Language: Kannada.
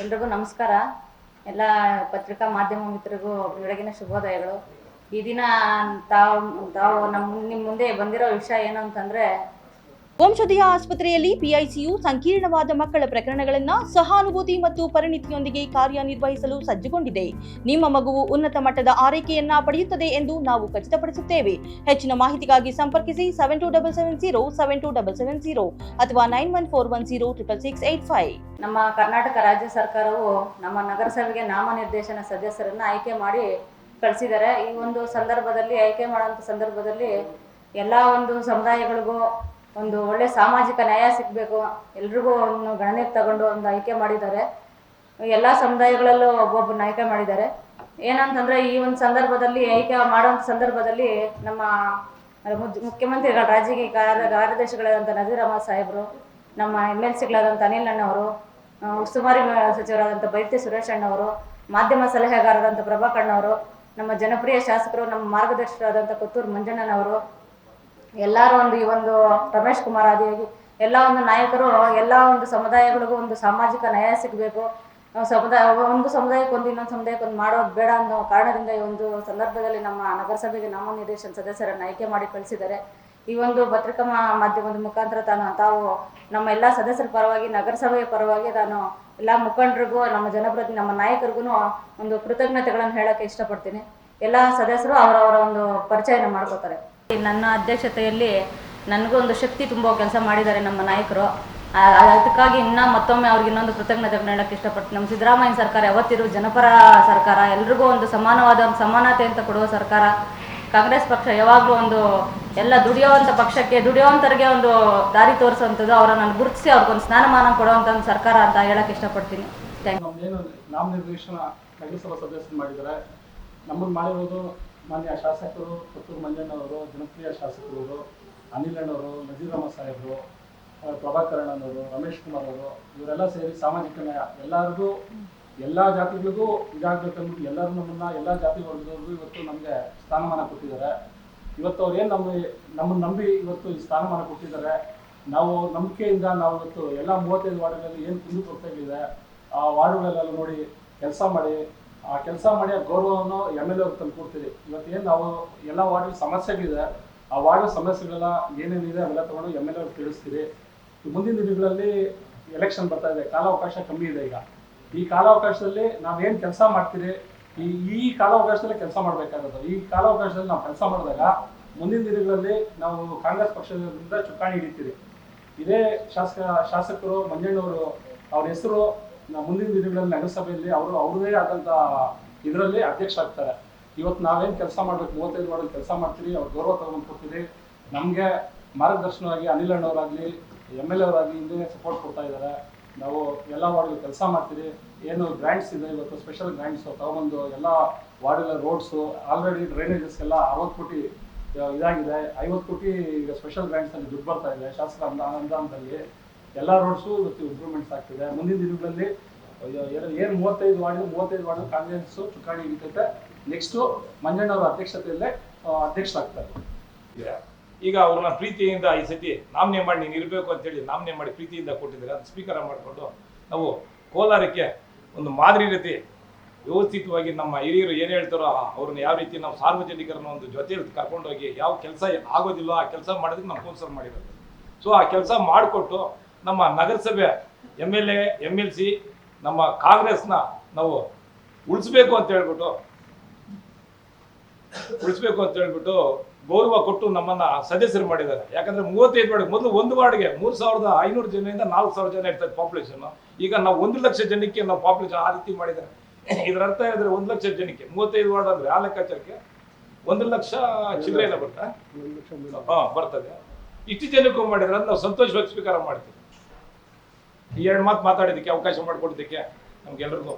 ಎಲ್ರಿಗೂ ನಮಸ್ಕಾರ. ಎಲ್ಲ ಪತ್ರಿಕಾ ಮಾಧ್ಯಮ ಮಿತ್ರರಿಗೂ ಬೆಳಗಿನ ಶುಭೋದಯಗಳು. ಈ ದಿನ ತಾವು ತಾವು ನಮ್ಮ ನಿಮ್ಮ ಮುಂದೆ ಬಂದಿರೋ ವಿಷಯ ಏನು ಅಂತಂದರೆ ವಂಶೋದಯ ಆಸ್ಪತ್ರೆಯಲ್ಲಿ ಪಿಐಸಿಯು ಸಂಕೀರ್ಣವಾದ ಮಕ್ಕಳ ಪ್ರಕರಣಗಳನ್ನು ಸಹಾನುಭೂತಿ ಮತ್ತು ಪರಿಣಿತಿಯೊಂದಿಗೆ ಕಾರ್ಯನಿರ್ವಹಿಸಲು ಸಜ್ಜುಗೊಂಡಿದೆ. ನಿಮ್ಮ ಮಗುವು ಉನ್ನತ ಮಟ್ಟದ ಆರೈಕೆಯನ್ನ ಪಡೆಯುತ್ತದೆ ಎಂದು ನಾವು ಖಚಿತಪಡಿಸುತ್ತೇವೆ. ಹೆಚ್ಚಿನ ಮಾಹಿತಿಗಾಗಿ ಸಂಪರ್ಕಿಸಿ seven two double seven zero seven two double seven zero ಅಥವಾ nine one four one zero triple six eight five ನಮ್ಮ ಕರ್ನಾಟಕ ರಾಜ್ಯ ಸರ್ಕಾರವು ನಮ್ಮ ನಗರಸಭೆಗೆ ನಾಮನಿರ್ದೇಶನ ಸದಸ್ಯರನ್ನು ಆಯ್ಕೆ ಮಾಡಿ ಕಳಿಸಿದ್ದಾರೆ. ಈ ಒಂದು ಸಂದರ್ಭದಲ್ಲಿ, ಆಯ್ಕೆ ಮಾಡುವಂಥ ಸಂದರ್ಭದಲ್ಲಿ ಎಲ್ಲ ಒಂದು ಸಮುದಾಯಗಳಿಗೂ ಒಂದು ಒಳ್ಳೆ ಸಾಮಾಜಿಕ ನ್ಯಾಯ ಸಿಗಬೇಕು. ಎಲ್ರಿಗೂ ಒಂದು ಗಣನೆಗೆ ತಗೊಂಡು ಒಂದು ಆಯ್ಕೆ ಮಾಡಿದ್ದಾರೆ. ಎಲ್ಲ ಸಮುದಾಯಗಳಲ್ಲೂ ಒಬ್ಬೊಬ್ಬರನ್ನ ಆಯ್ಕೆ ಮಾಡಿದ್ದಾರೆ. ಏನಂತಂದ್ರೆ ಈ ಒಂದು ಸಂದರ್ಭದಲ್ಲಿ ಆಯ್ಕೆ ಮಾಡುವಂಥ ಸಂದರ್ಭದಲ್ಲಿ ನಮ್ಮ ಮುಖ್ಯಮಂತ್ರಿಗಳ, ರಾಜಕೀಯ ಕಾರ್ಯ ಕಾರ್ಯದರ್ಶಿಗಳಾದಂಥ ನಜೀರ್ ಅಹಮದ್ ಸಾಹೇಬರು, ನಮ್ಮ ಎಂ ಎಲ್ ಸಿಗಳಾದಂಥ ಅನಿಲ್ ಅಣ್ಣವರು ಉಸ್ತುವಾರಿ ಸಚಿವರಾದಂಥ ಬೈತ್ಯ ಸುರೇಶ್ ಅಣ್ಣವರು, ಮಾಧ್ಯಮ ಸಲಹೆಗಾರರಾದಂಥ ಪ್ರಭಾಕಣ್ಣವರು ನಮ್ಮ ಜನಪ್ರಿಯ ಶಾಸಕರು, ನಮ್ಮ ಮಾರ್ಗದರ್ಶಕರಾದಂಥ ಕೊತ್ತೂರು ಮಂಜಣ್ಣನವರು ಎಲ್ಲರೂ ಒಂದು ಈ ಒಂದು ರಮೇಶ್ ಕುಮಾರ್ ಆದಿಯಾಗಿ ಎಲ್ಲ ಒಂದು ನಾಯಕರು, ಎಲ್ಲ ಒಂದು ಸಮುದಾಯಗಳಿಗೂ ಒಂದು ಸಾಮಾಜಿಕ ನ್ಯಾಯ ಸಿಗಬೇಕು. ಸಮುದಾಯ, ಒಂದು ಸಮುದಾಯಕ್ಕೆ ಒಂದು, ಇನ್ನೊಂದು ಸಮುದಾಯಕ್ಕೆ ಒಂದು ಮಾಡೋದು ಬೇಡ ಅನ್ನೋ ಕಾರಣದಿಂದ ಈ ಒಂದು ಸಂದರ್ಭದಲ್ಲಿ ನಮ್ಮ ನಗರಸಭೆಗೆ ನಾಮನಿರ್ದೇಶನ ಸದಸ್ಯರನ್ನು ಆಯ್ಕೆ ಮಾಡಿ ಕಳಿಸಿದ್ದಾರೆ. ಈ ಒಂದು ಪತ್ರಿಕಾ ಮಾಧ್ಯಮದ ಮುಖಾಂತರ ತಾನು ತಾವು ನಮ್ಮ ಎಲ್ಲ ಸದಸ್ಯರ ಪರವಾಗಿ, ನಗರಸಭೆಯ ಪರವಾಗಿ ತಾನು ಎಲ್ಲ ಮುಖಂಡರಿಗೂ, ನಮ್ಮ ಜನಪ್ರತಿ ನಮ್ಮ ನಾಯಕರಿಗೂ ಒಂದು ಕೃತಜ್ಞತೆಗಳನ್ನು ಹೇಳಕ್ಕೆ ಇಷ್ಟಪಡ್ತೀನಿ. ಎಲ್ಲ ಸದಸ್ಯರು ಅವರವರ ಒಂದು ಪರಿಚಯನ ಮಾಡ್ಕೋತಾರೆ. ನನ್ನ ಅಧ್ಯಕ್ಷತೆಯಲ್ಲಿ ನನಗೂ ಒಂದು ಶಕ್ತಿ ತುಂಬೋ ಕೆಲಸ ಮಾಡಿದ್ದಾರೆ ನಮ್ಮ ನಾಯಕರು. ಅದಕ್ಕಾಗಿ ಇನ್ನೂ ಮತ್ತೊಮ್ಮೆ ಅವ್ರಿಗೆ ಇನ್ನೊಂದು ಕೃತಜ್ಞತೆಗಳನ್ನ ಹೇಳಕ್ಕೆ ಇಷ್ಟಪಡ್ತೀನಿ. ನಮ್ಮ ಸಿದ್ದರಾಮಯ್ಯ ಸರ್ಕಾರ ಯಾವತ್ತಿರೋ ಜನಪರ ಸರ್ಕಾರ, ಎಲ್ರಿಗೂ ಒಂದು ಸಮಾನವಾದ ಒಂದು ಸಮಾನತೆ ಅಂತ ಕೊಡುವ ಸರ್ಕಾರ. ಕಾಂಗ್ರೆಸ್ ಪಕ್ಷ ಯಾವಾಗಲೂ ಒಂದು ಎಲ್ಲ ದುಡಿಯೋವಂಥ ಪಕ್ಷಕ್ಕೆ ದುಡಿಯೋವಂಥವ್ರಿಗೆ ಒಂದು ದಾರಿ ತೋರಿಸುವಂಥದ್ದು ಅವರನ್ನು ಗುರುತಿಸಿ ಅವ್ರಿಗೊಂದು ಸ್ನಾನಮಾನ ಕೊಡುವಂಥ ಒಂದು ಸರ್ಕಾರ ಅಂತ ಹೇಳಕ್ಕೆ ಇಷ್ಟಪಡ್ತೀನಿ. Thank you. ನಾಮನಿರ್ದೇಶನ ಸದಸ್ಯರು ಮಾಡಿದ್ದಾರೆ. ನಮ್ಮನ್ನು ಮಾಡಿರೋದು ಮಾನ್ಯ ಶಾಸಕರು ಪುತ್ತೂರು ಮಂಜಣ್ಣವರು, ಜನಪ್ರಿಯ ಶಾಸಕರು, ಅನಿಲ್ ಅಣ್ಣವರು ನಜೀರ್ ಅಹಮದ್ ಸಾಹೇಬರು ಪ್ರಭಾಕರಣ್ಣನವರು ರಮೇಶ್ ಕುಮಾರ್ ಅವರು, ಇವರೆಲ್ಲ ಸೇರಿ ಸಾಮಾಜಿಕ ನ್ಯಾಯ ಎಲ್ಲರಿಗೂ, ಎಲ್ಲ ಜಾತಿಗಳಿಗೂ ಇದಾಗಬೇಕಂದ್ಬಿಟ್ಟು ಎಲ್ಲರೂ ನಮ್ಮನ್ನ, ಎಲ್ಲ ಜಾತಿ ವರ್ಗದವ್ರಿಗೂ ಇವತ್ತು ನಮಗೆ ಸ್ಥಾನಮಾನ ಕೊಟ್ಟಿದ್ದಾರೆ. ಇವತ್ತು ಅವ್ರು ಏನು ನಮ್ಮ ನಮ್ಮನ್ನು ನಂಬಿ ಇವತ್ತು ಈ ಸ್ಥಾನಮಾನ ಕೊಟ್ಟಿದ್ದಾರೆ. ನಾವು ನಂಬಿಕೆಯಿಂದ ನಾವು ಇವತ್ತು ಎಲ್ಲ ಮೂವತ್ತೈದು ವಾರ್ಡ್ಗಳಲ್ಲಿ ಏನು ಕುಂದು ಕೊರತೆಗಳಿದೆ, ಆ ವಾರ್ಡ್ಗಳೆಲ್ಲ ನೋಡಿ ಕೆಲಸ ಮಾಡಿ ಆ ಕೆಲಸ ಮಾಡಿ ಆ ಗೌರವವನ್ನು ಎಂ ಎಲ್ ಎ ತಂದು ಕೊಡ್ತೀವಿ ಇವತ್ತು ಏನು ನಾವು ಎಲ್ಲ ವಾರ್ಡ್ ಸಮಸ್ಯೆಗಳಿದೆ ಆ ವಾರ್ಡ್ ಸಮಸ್ಯೆಗಳೆಲ್ಲ ಏನೇನಿದೆ ಅವೆಲ್ಲ ತಗೊಂಡು ಎಂ ಎಲ್ ಎ ತಿಳಿಸ್ತೀವಿ ಮುಂದಿನ ದಿನಗಳಲ್ಲಿ ಎಲೆಕ್ಷನ್ ಬರ್ತಾ ಇದೆ, ಕಾಲಾವಕಾಶ ಕಮ್ಮಿ ಇದೆ ಈಗ. ಈ ಕಾಲಾವಕಾಶದಲ್ಲಿ ನಾವೇನು ಕೆಲಸ ಮಾಡ್ತೀರಿ? ಈ ಈ ಕಾಲಾವಕಾಶದಲ್ಲಿ ಕೆಲಸ ಮಾಡಬೇಕಾಗುತ್ತೆ. ಈ ಕಾಲಾವಕಾಶದಲ್ಲಿ ನಾವು ಕೆಲಸ ಮಾಡಿದಾಗ ಮುಂದಿನ ದಿನಗಳಲ್ಲಿ ನಾವು ಕಾಂಗ್ರೆಸ್ ಪಕ್ಷದಿಂದ ಚುಕ್ಕಾಣಿ ಹಿಡಿತೀರಿ. ಇದೇ ಶಾಸಕ, ಶಾಸಕರು ಮಂಜಣ್ಣವರು ಅವ್ರ ಹೆಸರು ಮುಂದಿನ ದಿನಗಳಲ್ಲಿ ನಗರಸಭೆಯಲ್ಲಿ ಅವರು ಅವ್ರದೇ ಆದಂಥ ಇದರಲ್ಲಿ ಅಧ್ಯಕ್ಷ ಆಗ್ತಾರೆ ಇವತ್ತು ನಾವೇನು ಕೆಲಸ ಮಾಡ್ಬೇಕು, ಮೂವತ್ತೈದು ವಾರ್ಡಲ್ಲಿ ಕೆಲಸ ಮಾಡ್ತೀವಿ ಅವ್ರು ಗೌರವ ತಗೊಂಡು ಕೊಡ್ತೀರಿ, ನಮಗೆ ಮಾರ್ಗದರ್ಶನವಾಗಿ ಅನಿಲ್ ಅಣ್ಣವರಾಗಲಿ, ಎಂ ಎಲ್ ಎ ಅವರಾಗಲಿ ಸಪೋರ್ಟ್ ಕೊಡ್ತಾ ಇದ್ದಾರೆ ನಾವು ಎಲ್ಲ ವಾರ್ಡ್ಗಳು ಕೆಲಸ ಮಾಡ್ತೀವಿ ಏನು ಗ್ರ್ಯಾಂಟ್ಸ್ ಇದೆ, ಇವತ್ತು ಸ್ಪೆಷಲ್ ಗ್ರ್ಯಾಂಟ್ಸ್ ತಗೊಂಬಂದು ಎಲ್ಲ ವಾರ್ಡ್ಗಳ ರೋಡ್ಸು ಆಲ್ರೆಡಿ ಡ್ರೈನೇಜಸ್ಗೆಲ್ಲ ಅರವತ್ತು ಕೋಟಿ ಇದಾಗಿದೆ. ಐವತ್ತು ಕೋಟಿ ಈಗ ಸ್ಪೆಷಲ್ ಗ್ರ್ಯಾಂಡ್ಸಲ್ಲಿ ದುಡ್ಡು ಬರ್ತಾ ಇದೆ, ಶಾಸಕ ಅನುದಾನದಲ್ಲಿ ಎಲ್ಲ ರೋಡ್ಸು ಇವತ್ತು ಇಂಪ್ರೂವ್ಮೆಂಟ್ಸ್ ಆಗ್ತಿದೆ. ಮುಂದಿನ ದಿನಗಳಲ್ಲಿ ಏನು ಮೂವತ್ತೈದು ವಾರ್ಡ್ ಮೂವತ್ತೈದು ವಾರ್ಡ್ ಕಾಂಗ್ರೆಸ್ ಚುಕ್ಕಾಣಿ ಹಿಡಿತೈತೆ. ನೆಕ್ಸ್ಟು ಮಂಜಣ್ಣವರ ಅಧ್ಯಕ್ಷತೆಯಲ್ಲೇ ಅಧ್ಯಕ್ಷರಾಗ್ತಾರೆ. ಈಗ ಅವ್ರನ್ನ ಪ್ರೀತಿಯಿಂದ ಈ ಸತಿ ನಾಮನೆ ಮಾಡಿ ನೀನು ಇರಬೇಕು ಅಂತೇಳಿ ನಾಮನೆ ಮಾಡಿ ಪ್ರೀತಿಯಿಂದ ಕೊಟ್ಟಿದ್ದಾರೆ? ಅದು ಸ್ವೀಕಾರ ಮಾಡಿಕೊಂಡು ನಾವು ಕೋಲಾರಕ್ಕೆ ಒಂದು ಮಾದರಿ ರೀತಿ ವ್ಯವಸ್ಥಿತವಾಗಿ ನಮ್ಮ ಹಿರಿಯರು ಏನು ಹೇಳ್ತಾರೋ ಅವ್ರನ್ನ ಯಾವ ರೀತಿ ನಾವು ಸಾರ್ವಜನಿಕರನ್ನ ಒಂದು ಜೊತೆಯಲ್ಲಿ ಕರ್ಕೊಂಡೋಗಿ ಯಾವ ಕೆಲಸ ಆಗೋದಿಲ್ಲ ಆ ಕೆಲಸ ಮಾಡೋದಕ್ಕೆ ನಾವು ಕೋನ್ಸಲ್ ಮಾಡಿರೋದು. ಸೊ ಆ ಕೆಲಸ ಮಾಡಿಕೊಟ್ಟು ನಮ್ಮ ನಗರಸಭೆ M L A M L C ನಮ್ಮ ಕಾಂಗ್ರೆಸ್ನ ನಾವು ಉಳಿಸ್ಬೇಕು ಅಂತ ಹೇಳ್ಬಿಟ್ಟು ಉಳಿಸ್ಬೇಕು ಅಂತ ಹೇಳ್ಬಿಟ್ಟು ಗೌರವ ಕೊಟ್ಟು ನಮ್ಮನ್ನ ಸದಸ್ಯರು ಮಾಡಿದ್ದಾರೆ. ಯಾಕಂದ್ರೆ ಮೂವತ್ತೈದು ವಾರ್ಡ್ ಮೊದಲು ಒಂದು ವಾರ್ಡ್ಗೆ ಮೂರು ಸಾವಿರದ ಐನೂರು ಜನರಿಂದ ನಾಲ್ಕು ಸಾವಿರ ಜನ ಇರ್ತಾರೆ ಪಾಪ್ಯುಲೇಷನ್ ಈಗ ನಾವು ಒಂದು ಲಕ್ಷ ಜನಕ್ಕೆ ನಾವು ಪಾಪ್ಯುಲೇಷನ್ ಆ ರೀತಿ ಮಾಡಿದ್ದಾರೆ. ಇದರ ಅರ್ಥ ಹೇಳಿದ್ರೆ ಒಂದು ಲಕ್ಷ ಜನಕ್ಕೆ ಮೂವತ್ತೈದು ವಾರ್ಡ್ ಅಂದ್ರೆ ಆ ಲೆಕ್ಕಾಚಾರಕ್ಕೆ ಒಂದು ಲಕ್ಷ ಚಿಲ್ಲರೆ ಎಲ್ಲ ಬರ್ತಾ ಹಾ ಬರ್ತದೆ. ಇಷ್ಟು ಜನಕ್ಕೂ ಮಾಡಿದ್ರೆ ನಾವು ಸಂತೋಷವಾಗಿ ಸ್ವೀಕಾರ ಮಾಡ್ತೀವಿ. ಎರಡು ಮಾತು ಮಾತಾಡೋದಕ್ಕೆ ಅವಕಾಶ ಮಾಡಿಕೊಡೋದಕ್ಕೆ ನಮ್ಗೆಲ್ರಿಗೂ